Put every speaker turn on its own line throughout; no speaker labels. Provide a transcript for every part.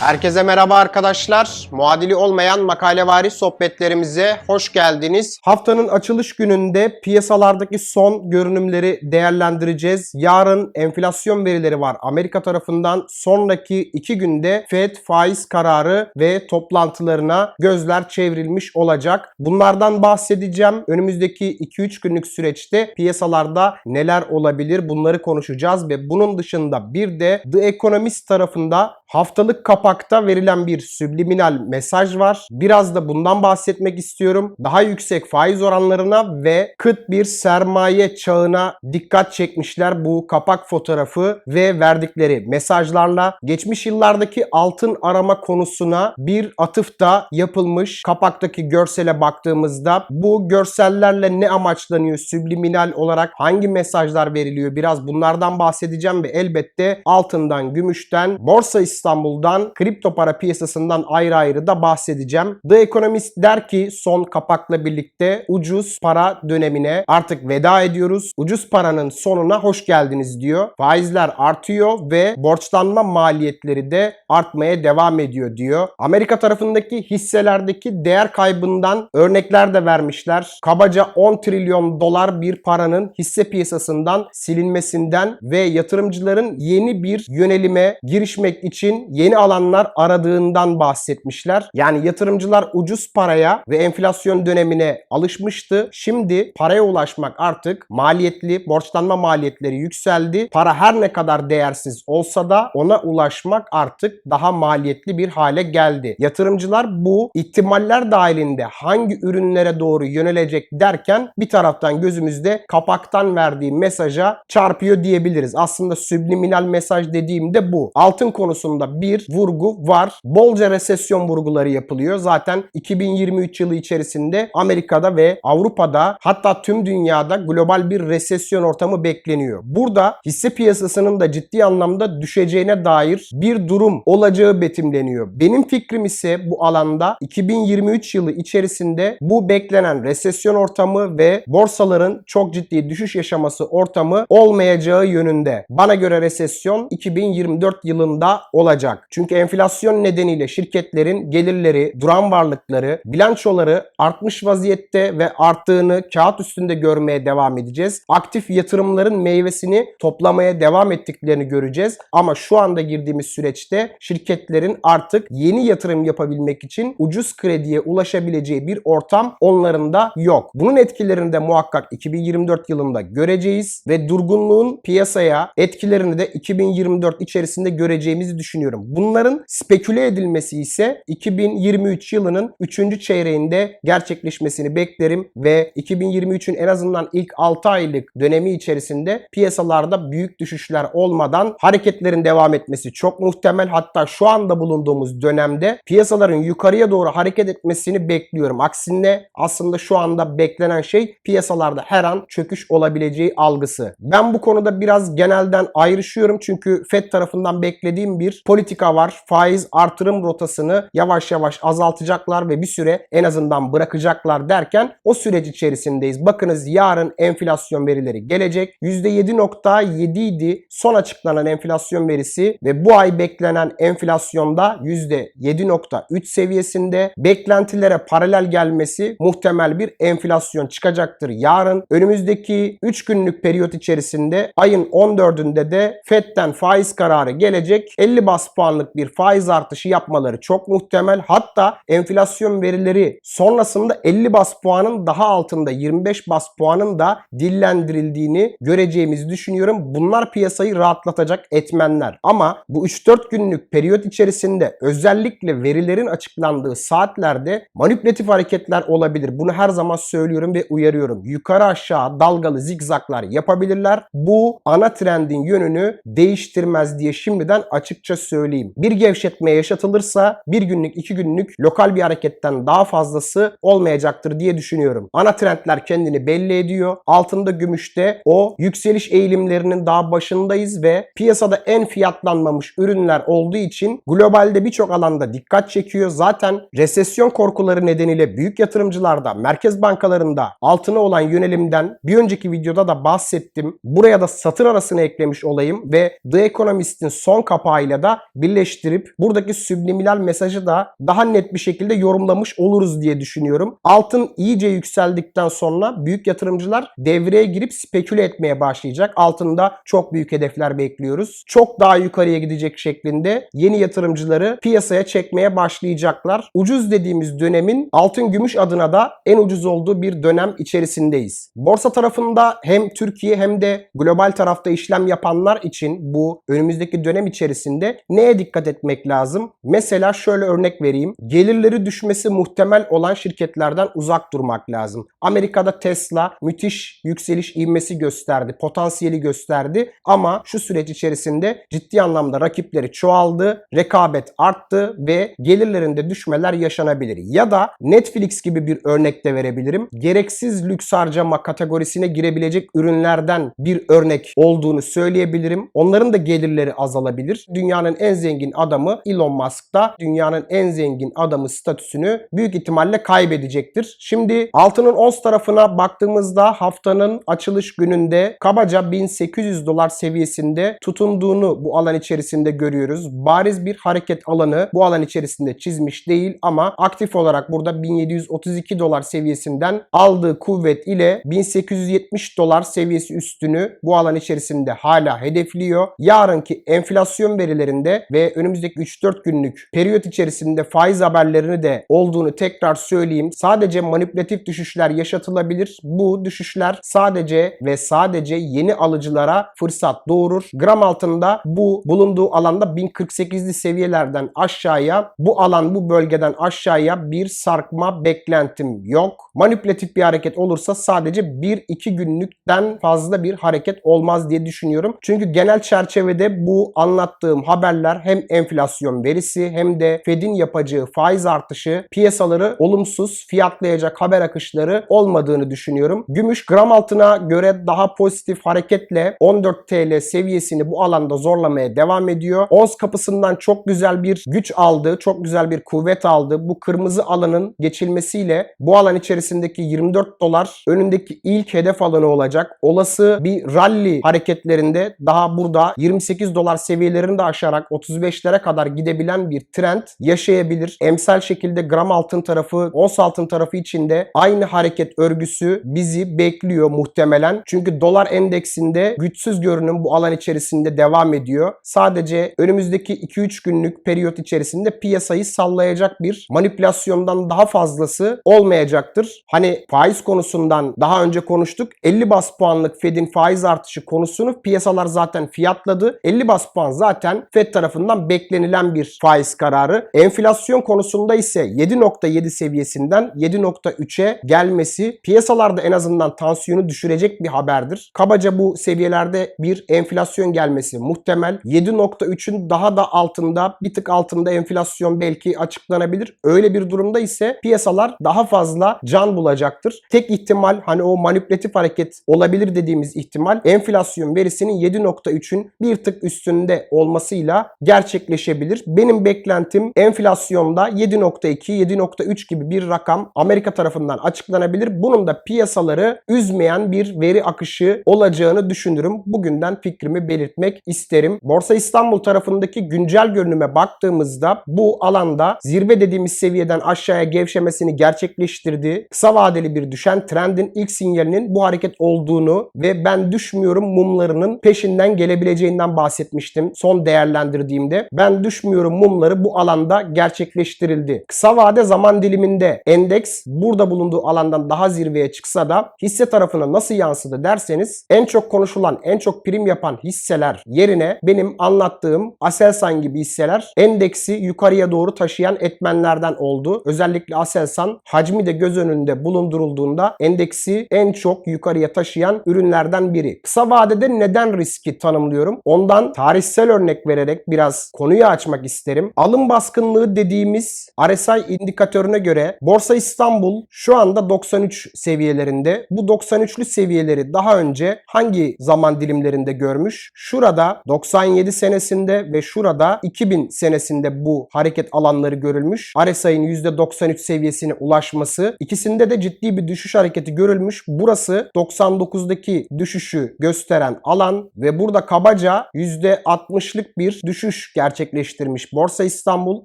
Herkese merhaba arkadaşlar. Muadili olmayan makalevari sohbetlerimize hoş geldiniz. Haftanın açılış gününde piyasalardaki son görünümleri değerlendireceğiz. Yarın enflasyon verileri var Amerika tarafından. Sonraki iki günde Fed faiz kararı ve toplantılarına gözler çevrilmiş olacak. Bunlardan bahsedeceğim. Önümüzdeki 2-3 günlük süreçte piyasalarda neler olabilir bunları konuşacağız ve bunun dışında bir de The Economist tarafında haftalık kapakta verilen bir subliminal mesaj var. Biraz da bundan bahsetmek istiyorum. Daha yüksek faiz oranlarına ve kıt bir sermaye çağına dikkat çekmişler bu kapak fotoğrafı ve verdikleri mesajlarla. Geçmiş yıllardaki altın arama konusuna bir atıf da yapılmış. Kapaktaki görsele baktığımızda bu görsellerle ne amaçlanıyor? Subliminal olarak hangi mesajlar veriliyor? Biraz bunlardan bahsedeceğim ve elbette altından, gümüşten, borsa İstanbul'dan, kripto para piyasasından ayrı ayrı da bahsedeceğim. The Economist der ki son kapakla birlikte ucuz para dönemine artık veda ediyoruz. Ucuz paranın sonuna hoş geldiniz diyor. Faizler artıyor ve borçlanma maliyetleri de artmaya devam ediyor diyor. Amerika tarafındaki hisselerdeki değer kaybından örnekler de vermişler. Kabaca 10 trilyon dolar bir paranın hisse piyasasından silinmesinden ve yatırımcıların yeni bir yönelime girişmek için yeni alanlar aradığından bahsetmişler. Yani yatırımcılar ucuz paraya ve enflasyon dönemine alışmıştı. Şimdi paraya ulaşmak artık maliyetli, borçlanma maliyetleri yükseldi. Para her ne kadar değersiz olsa da ona ulaşmak artık daha maliyetli bir hale geldi. Yatırımcılar bu ihtimaller dahilinde hangi ürünlere doğru yönelecek derken bir taraftan gözümüzde kapaktan verdiği mesaja çarpıyor diyebiliriz. Aslında subliminal mesaj dediğimde bu. Altın konusunda bir vurgu var. Bolca resesyon vurguları yapılıyor. Zaten 2023 yılı içerisinde Amerika'da ve Avrupa'da hatta tüm dünyada global bir resesyon ortamı bekleniyor. Burada hisse piyasasının da ciddi anlamda düşeceğine dair bir durum olacağı betimleniyor. Benim fikrim ise bu alanda 2023 yılı içerisinde bu beklenen resesyon ortamı ve borsaların çok ciddi düşüş yaşaması ortamı olmayacağı yönünde. Bana göre resesyon 2024 yılında olacak. Çünkü enflasyon nedeniyle şirketlerin gelirleri, duran varlıkları, bilançoları artmış vaziyette ve arttığını kağıt üstünde görmeye devam edeceğiz. Aktif yatırımların meyvesini toplamaya devam ettiklerini göreceğiz. Ama şu anda girdiğimiz süreçte şirketlerin artık yeni yatırım yapabilmek için ucuz krediye ulaşabileceği bir ortam onların da yok. Bunun etkilerini de muhakkak 2024 yılında göreceğiz ve durgunluğun piyasaya etkilerini de 2024 içerisinde göreceğimizi düşünüyorum. Bunların speküle edilmesi ise 2023 yılının 3. çeyreğinde gerçekleşmesini beklerim ve 2023'ün en azından ilk 6 aylık dönemi içerisinde piyasalarda büyük düşüşler olmadan hareketlerin devam etmesi çok muhtemel. Hatta şu anda bulunduğumuz dönemde piyasaların yukarıya doğru hareket etmesini bekliyorum. Aksine aslında şu anda beklenen şey piyasalarda her an çöküş olabileceği algısı. Ben bu konuda biraz genelden ayrışıyorum çünkü FED tarafından beklediğim bir politika var. Faiz artırım rotasını yavaş yavaş azaltacaklar ve bir süre en azından bırakacaklar derken o süreç içerisindeyiz. Bakınız yarın enflasyon verileri gelecek. %7.7 idi son açıklanan enflasyon verisi ve bu ay beklenen enflasyonda %7.3 seviyesinde. Beklentilere paralel gelmesi muhtemel bir enflasyon çıkacaktır yarın. Önümüzdeki 3 günlük periyot içerisinde ayın 14'ünde de FED'den faiz kararı gelecek. 50 bas puanlık bir faiz artışı yapmaları çok muhtemel. Hatta enflasyon verileri sonrasında 50 bas puanın daha altında 25 bas puanın da dillendirildiğini göreceğimizi düşünüyorum. Bunlar piyasayı rahatlatacak etmenler. Ama bu 3-4 günlük periyot içerisinde özellikle verilerin açıklandığı saatlerde manipülatif hareketler olabilir. Bunu her zaman söylüyorum ve uyarıyorum. Yukarı aşağı dalgalı zigzaklar yapabilirler. Bu ana trendin yönünü değiştirmez diye şimdiden açıkça söyleyeyim. Bir gevşetme yaşatılırsa bir günlük iki günlük lokal bir hareketten daha fazlası olmayacaktır diye düşünüyorum. Ana trendler kendini belli ediyor. Altında gümüşte o yükseliş eğilimlerinin daha başındayız ve piyasada en fiyatlanmamış ürünler olduğu için globalde birçok alanda dikkat çekiyor. Zaten resesyon korkuları nedeniyle büyük yatırımcılarda, merkez bankalarında altına olan yönelimden bir önceki videoda da bahsettim. Buraya da satır arasına eklemiş olayım ve The Economist'in son kapağıyla da burada birleştirip buradaki subliminal mesajı da daha net bir şekilde yorumlamış oluruz diye düşünüyorum. Altın iyice yükseldikten sonra büyük yatırımcılar devreye girip speküle etmeye başlayacak. Altında çok büyük hedefler bekliyoruz. Çok daha yukarıya gidecek şeklinde yeni yatırımcıları piyasaya çekmeye başlayacaklar. Ucuz dediğimiz dönemin altın gümüş adına da en ucuz olduğu bir dönem içerisindeyiz. Borsa tarafında hem Türkiye hem de global tarafta işlem yapanlar için bu önümüzdeki dönem içerisinde neye dikkat etmek lazım? Mesela şöyle örnek vereyim. Gelirleri düşmesi muhtemel olan şirketlerden uzak durmak lazım. Amerika'da Tesla müthiş yükseliş ivmesi gösterdi, potansiyeli gösterdi ama şu süreç içerisinde ciddi anlamda rakipleri çoğaldı, rekabet arttı ve gelirlerinde düşmeler yaşanabilir. Ya da Netflix gibi bir örnek de verebilirim. Gereksiz lüks harcama kategorisine girebilecek ürünlerden bir örnek olduğunu söyleyebilirim. Onların da gelirleri azalabilir. Dünyanın en zengin adamı Elon Musk da dünyanın en zengin adamı statüsünü büyük ihtimalle kaybedecektir. Şimdi altının ons tarafına baktığımızda haftanın açılış gününde kabaca 1800 dolar seviyesinde tutunduğunu bu alan içerisinde görüyoruz. Bariz bir hareket alanı bu alan içerisinde çizmiş değil ama aktif olarak burada 1732 dolar seviyesinden aldığı kuvvet ile 1870 dolar seviyesi üstünü bu alan içerisinde hala hedefliyor. Yarınki enflasyon verilerinde ve önümüzdeki 3-4 günlük periyot içerisinde faiz haberlerini de olduğunu tekrar söyleyeyim. Sadece manipülatif düşüşler yaşatılabilir. Bu düşüşler sadece ve sadece yeni alıcılara fırsat doğurur. Gram altında bu bulunduğu alanda 1048'li seviyelerden aşağıya bu alan bu bölgeden aşağıya bir sarkma beklentim yok. Manipülatif bir hareket olursa sadece 1-2 günlükten fazla bir hareket olmaz diye düşünüyorum. Çünkü genel çerçevede bu anlattığım haberler hem enflasyon verisi hem de Fed'in yapacağı faiz artışı piyasaları olumsuz fiyatlayacak haber akışları olmadığını düşünüyorum. Gümüş gram altına göre daha pozitif hareketle 14 TL seviyesini bu alanda zorlamaya devam ediyor. Ons kapısından çok güzel bir güç aldı, çok güzel bir kuvvet aldı. Bu kırmızı alanın geçilmesiyle bu alan içerisindeki 24 dolar önündeki ilk hedef alanı olacak. Olası bir rally hareketlerinde daha burada 28 dolar seviyelerini de aşarak 35'lere kadar gidebilen bir trend yaşayabilir. Emsal şekilde gram altın tarafı, ons altın tarafı içinde aynı hareket örgüsü bizi bekliyor muhtemelen. Çünkü dolar endeksinde güçsüz görünüm bu alan içerisinde devam ediyor. Sadece önümüzdeki 2-3 günlük periyot içerisinde piyasayı sallayacak bir manipülasyondan daha fazlası olmayacaktır. Hani faiz konusundan daha önce konuştuk. 50 bas puanlık Fed'in faiz artışı konusunu piyasalar zaten fiyatladı. 50 bas puan zaten Fed tarafından beklenilen bir faiz kararı. Enflasyon konusunda ise 7.7 seviyesinden 7.3'e gelmesi piyasalarda en azından tansiyonu düşürecek bir haberdir. Kabaca bu seviyelerde bir enflasyon gelmesi muhtemel. 7.3'ün daha da altında bir tık altında enflasyon belki açıklanabilir. Öyle bir durumda ise piyasalar daha fazla can bulacaktır. Tek ihtimal hani o manipülatif hareket olabilir dediğimiz ihtimal enflasyon verisinin 7.3'ün bir tık üstünde olmasıyla gerçekleşebilir. Benim beklentim enflasyonda 7.2, 7.3 gibi bir rakam Amerika tarafından açıklanabilir. Bunun da piyasaları üzmeyen bir veri akışı olacağını düşünürüm. Bugünden fikrimi belirtmek isterim. Borsa İstanbul tarafındaki güncel görünüme baktığımızda bu alanda zirve dediğimiz seviyeden aşağıya gevşemesini gerçekleştirdi. Kısa vadeli bir düşen trendin ilk sinyalinin bu hareket olduğunu ve ben düşmüyorum mumlarının peşinden gelebileceğinden bahsetmiştim son değerlendirdiğimde. Ben düşmüyorum mumları bu alanda gerçekleştirildi. Kısa vade zaman diliminde endeks burada bulunduğu alandan daha zirveye çıksa da hisse tarafına nasıl yansıdı derseniz en çok konuşulan, en çok prim yapan hisseler yerine benim anlattığım Aselsan gibi hisseler endeksi yukarıya doğru taşıyan etmenlerden oldu. Özellikle Aselsan hacmi de göz önünde bulundurulduğunda endeksi en çok yukarıya taşıyan ürünlerden biri. Kısa vadede neden riski tanımlıyorum? Ondan tarihsel örnek vererek biraz konuyu açmak isterim. Alım baskınlığı dediğimiz RSI indikatörüne göre Borsa İstanbul şu anda 93 seviyelerinde. Bu 93'lü seviyeleri daha önce hangi zaman dilimlerinde görmüş? Şurada 97 senesinde ve şurada 2000 senesinde bu hareket alanları görülmüş. RSI'nin %93 seviyesine ulaşması. İkisinde de ciddi bir düşüş hareketi görülmüş. Burası 99'daki düşüşü gösteren alan ve burada kabaca %60'lık bir düşüş gerçekleştirmiş Borsa İstanbul.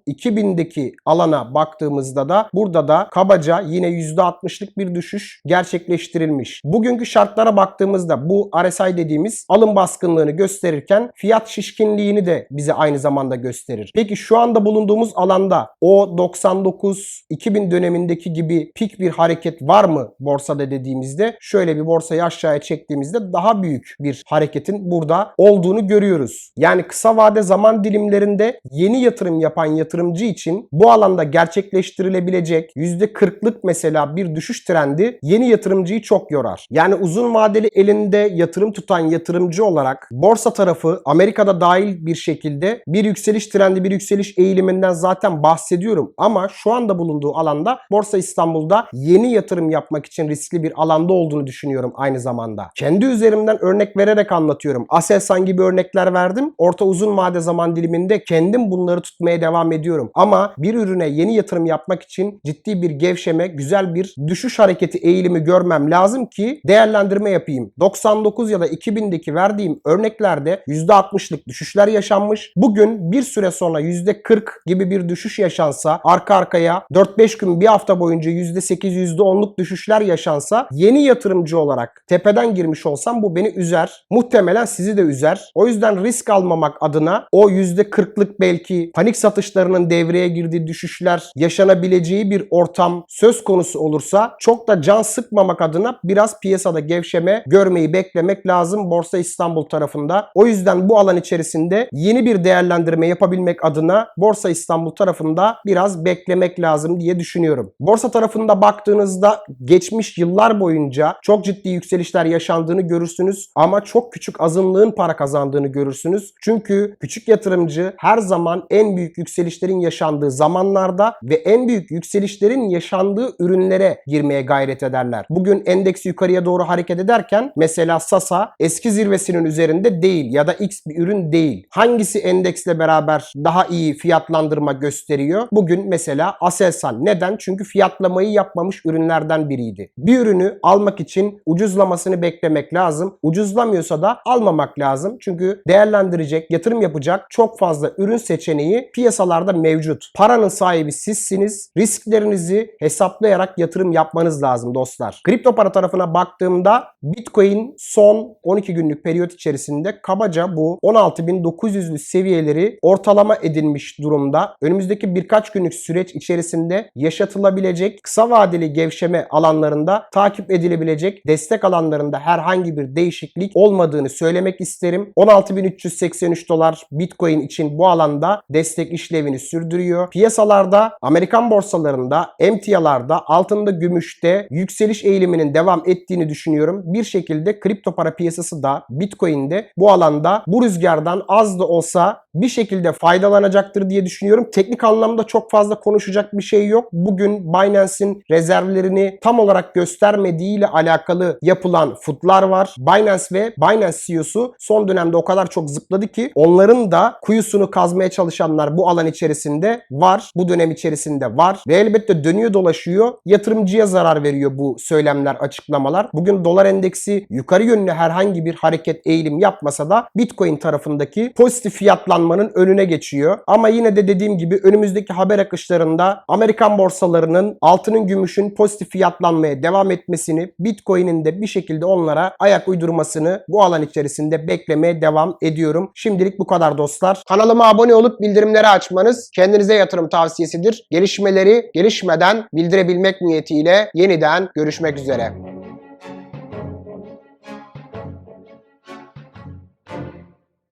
2000'deki alana baktığımızda da burada da kabaca yine %60'lık bir düşüş gerçekleştirilmiş. Bugünkü şartlara baktığımızda bu RSI dediğimiz alım baskınlığını gösterirken fiyat şişkinliğini de bize aynı zamanda gösterir. Peki şu anda bulunduğumuz alanda o 99-2000 dönemindeki gibi pik bir hareket var mı borsada dediğimizde şöyle bir borsayı aşağıya çektiğimizde daha büyük bir hareketin burada olduğunu görüyoruz. Yani kısa vade zaman dilimlerinde yeni yatırım yapan yatırımcı için bu alanda gerçekleştirilebilecek %40'lık mesela bir düşüş trendi yeni yatırımcıyı çok yorar. Yani uzun vadeli elinde yatırım tutan yatırımcı olarak borsa tarafı Amerika'da dahil bir şekilde bir yükseliş trendi, bir yükseliş eğiliminden zaten bahsediyorum. Ama şu anda bulunduğu alanda Borsa İstanbul'da yeni yatırım yapmak için riskli bir alanda olduğunu düşünüyorum aynı zamanda. Kendi üzerimden örnek vererek anlatıyorum. Aselsan gibi örnekler verdim. Orta uzun vade zaman diliminde kendim bunları tutmaya devam ediyorum. Ama bir ürüne yeni yatırım yapmak için ciddi bir gevşeme, güzel bir düşüş hareketi eğilimi görmem lazım ki değerlendirme yapayım. 99 ya da 2000'deki verdiğim örneklerde %60'lık düşüşler yaşanmış. Bugün bir süre sonra %40 gibi bir düşüş yaşansa, arka arkaya 4-5 gün bir hafta boyunca %8, %10'luk düşüşler yaşansa yeni yatırımcı olarak tepeden girmiş olsam bu beni üzer. Muhtemelen sizi de üzer. O yüzden risk almamak adına o %40'lık belki panik satışlarının devreye girdiği düşüşler yaşanabileceği bir ortam söz konusu olursa çok da can sıkmamak adına biraz piyasada gevşeme görmeyi beklemek lazım Borsa İstanbul tarafında. O yüzden bu alan içerisinde yeni bir değerlendirme yapabilmek adına Borsa İstanbul tarafında biraz beklemek lazım diye düşünüyorum. Borsa tarafında baktığınızda geçmiş yıllar boyunca çok ciddi yükselişler yaşandığını görürsünüz ama çok küçük azınlığın para kazandığını görürsünüz. Çünkü küçük yatırımcı her zaman en büyük yükselişlerin yaşandığı zamanlarda ve en büyük yükselişlerin yaşandığı ürünlere girmeye gayret ederler. Bugün endeks yukarıya doğru hareket ederken mesela Sasa eski zirvesinin üzerinde değil ya da X bir ürün değil. Hangisi endeksle beraber daha iyi fiyatlandırma gösteriyor? Bugün mesela Aselsan. Neden? Çünkü fiyatlamayı yapmamış ürünlerden biriydi. Bir ürünü almak için ucuzlamasını beklemek lazım. Ucuzlamıyorsa da almamak lazım. Çünkü değerlendirecek, yatırım yapacak çok fazla ürün seçeneği piyasalarda mevcut. Paranın sahibi sizsiniz. Risklerinizi hesaplayarak yatırım yapmanız lazım dostlar. Kripto para tarafına baktığımda Bitcoin son 12 günlük periyot içerisinde kabaca bu 16.900'lü seviyeleri ortalama edinmiş durumda. Önümüzdeki birkaç günlük süreç içerisinde yaşatılabilecek kısa vadeli gevşeme alanlarında takip edilebilecek destek alanlarında herhangi bir değişiklik olmadığını söylemek isterim. 16.383 dolar Bitcoin için bu alanda destek işlevini sürdürüyor. Piyasalarda Amerikan borsalarında, emtialarda, altında gümüşte yükseliş eğiliminin devam ettiğini düşünüyorum. Bir şekilde kripto para piyasası da Bitcoin'de bu alanda bu rüzgardan az da olsa bir şekilde faydalanacaktır diye düşünüyorum. Teknik anlamda çok fazla konuşacak bir şey yok. Bugün Binance'in rezervlerini tam olarak göstermediğiyle alakalı yapılan futlar var. Binance ve Binance CEO'su son dönemde o kadar çok zıpladı ki onların da kuyusunu kazmaya çalışanlar bu alan içerisinde var. Bu dönem içerisinde var. Ve elbette dönüyor dolaşıyor. Yatırımcıya zarar veriyor bu söylemler, açıklamalar. Bugün dolar endeksi yukarı yönlü herhangi bir hareket eğilim yapmasa da Bitcoin tarafındaki pozitif fiyatlanmanın önüne geçiyor. Ama yine de dediğim gibi önümüzdeki haber akışlarında Amerikan borsalarının altının gümüşün pozitif fiyatlanmaya devam etmesini, Bitcoin'in de bir şekilde onlara ayak uydurmasını bu alan içerisinde beklemeye devam ediyorum. Şimdilik bu kadar dostlar. Kanalıma abone olup bildirimleri açmanız kendinize yatırım tavsiyesidir. Gelişmeleri gelişmeden bildirebilmek niyetiyle yeniden görüşmek üzere.